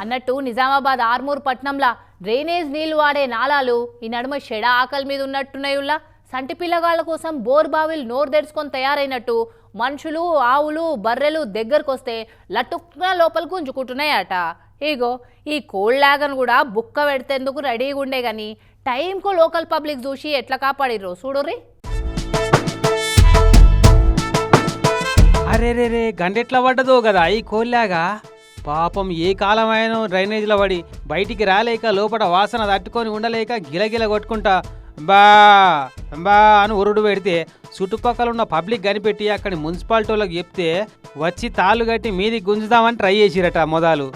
అన్నట్టు నిజామాబాద్ ఆర్మూర్ పట్నంలా డ్రైనేజ్ నీళ్ళు వాడే నాలాలు ఈ నడుమ షెడ ఆకలి మీద ఉన్నట్టున్నాయుల్లా సంటి పిల్లగాళ్ళ కోసం బోర్ బావిలు నోరు తెరుచుకొని తయారైనట్టు మనుషులు ఆవులు బర్రెలు దగ్గరకు వస్తే లటుక్న లోపల గుంజుకుంటున్నాయట. ఇగో ఈ కోల్డ్ లాగన్ కూడా బుక్క పెడితేందుకు రెడీగా ఉండే కానీ టైంకు లోకల్ పబ్లిక్ చూసి ఎట్లా కాపాడిర్రు చూడుర్రి. అరే రే రే గండెట్లా పడ్డదో కదా ఈ కోల్లాగా పాపం ఏ కాలమైనా డ్రైనేజీలో పడి బయటికి రాలేక లోపల వాసన తట్టుకొని ఉండలేక గిలగిల కొట్టుకుంటా. బా బా అని ఉరుడు పెడితే చుట్టుపక్కల ఉన్న పబ్లిక్ కనిపెట్టి అక్కడి మున్సిపాలిటీ వాళ్ళకి చెప్తే వచ్చి తాళ్ళు కట్టి మీది గుంజుదామని ట్రై చేసిరట మొదలు.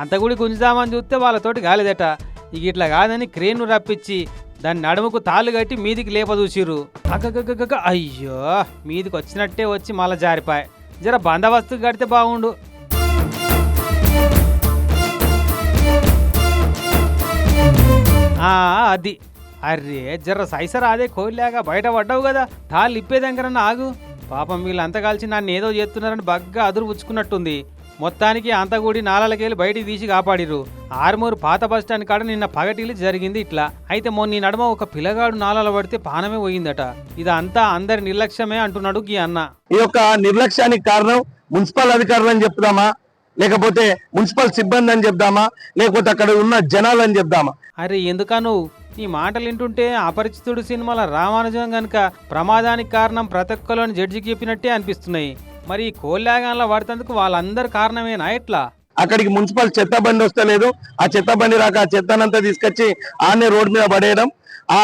అంత కూడా గుంజుదామని చూస్తే వాళ్ళతోటి కాలేదట. ఇక ఇట్లా కాదని క్రేన్ను రప్పించి దాని నడుముకు తాళ్ళు కట్టి మీదికి లేప చూసిర్రు అగ్గగ్గగ్గగ్గ అయ్యో మీదికి వచ్చినట్టే వచ్చి మళ్ళా జారిపాయి. జర బందోబస్తు కడితే బాగుండు. అది. అరే జర్ర సైసరా అదే కోయిలాగా బయట పడ్డావు కదా. తాళ్ళు ఇప్పేదంకరన్నా ఆగు. పాపం వీళ్ళంతా కలిసి నన్ను ఏదో చేస్తున్నారని బగ్గా అదురు పుచ్చుకున్నట్టుంది మొత్తానికి అంతగూడి నాలలకెళ్ళి బయటికి తీసి కాపాడిరు ఆరుమూరు పాత బస్ స్టాండ్ కాడ నిన్న పగటిలి జరిగింది ఇట్లా. అయితే మొన్న నీ నడుమ ఒక పిల్లగాడు నాలల పడితే పానమే పోయిందట. ఇదంతా అందరి నిర్లక్ష్యమే అంటున్నాడు గీ అన్న. ఈ యొక్క నిర్లక్ష్యానికి కారణం మున్సిపల్ అధికారులు అని చెప్తామా లేకపోతే మున్సిపల్ సిబ్బంది అని చెప్దామా? లేకపోతే అక్కడ ఉన్న జనాలు అని చెప్దామా? అరే ఎందుకను నీ మాటలు వింటుంటే అపరిచితుడు సినిమాల రామానుజం గనుక ప్రమాదానికి కారణం ప్రతి ఒక్కరు అని జడ్జికి చెప్పినట్టే అనిపిస్తున్నాయి. మరి ఈ కోల్లాగాన్లో పడుతందుకు వాళ్ళందరు కారణమేనా ఎట్లా అక్కడికి మున్సిపల్ చెత్త బండి వస్తలేదు ఆ చెత్త బండి రాక ఆ చెత్తనంతా తీసుకొచ్చి ఆనే రోడ్ మీద పడేయడం. ఆ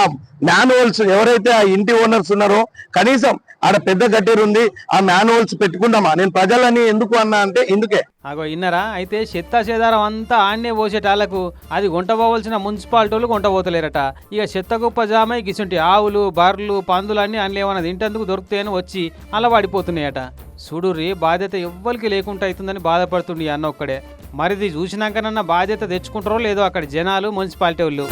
మ్యాన్హోల్స్ ఎవరైతే ఆ ఇంటి ఓనర్స్ ఉన్నారో కనీసం ఆడ పెద్ద గట్టెరు ఉంది ఆ మ్యాన్హోల్స్ పెట్టుకుందామా? నేను ప్రజలని ఎందుకు అన్నా అంటే ఇందుకే. అగో ఇన్నరా? అయితే చెత్త చేదారం అంతా ఆన్నే పోసేటాళ్ళకు అది గుంటపోవలసిన మున్సిపాలిటీలు గుంటపోతలేరట. ఇక చెత్త గొప్ప జామ గిసుంటి ఆవులు బర్రెలు పందులు అన్ని ఏమైనా తింటేందుకు దొరుకుతాయని వచ్చి అలా పడిపోతున్నాయట చూడుర్రి బాధ్యత ఎవ్వరికి లేకుండా అవుతుందని బాధపడుతుండి అన్న ఒక్కడే మరిది చూసినాకనన్నా బాధ్యత తెచ్చుకుంటారో లేదో అక్కడ జనాలు మున్సిపాలిటీ వాళ్ళు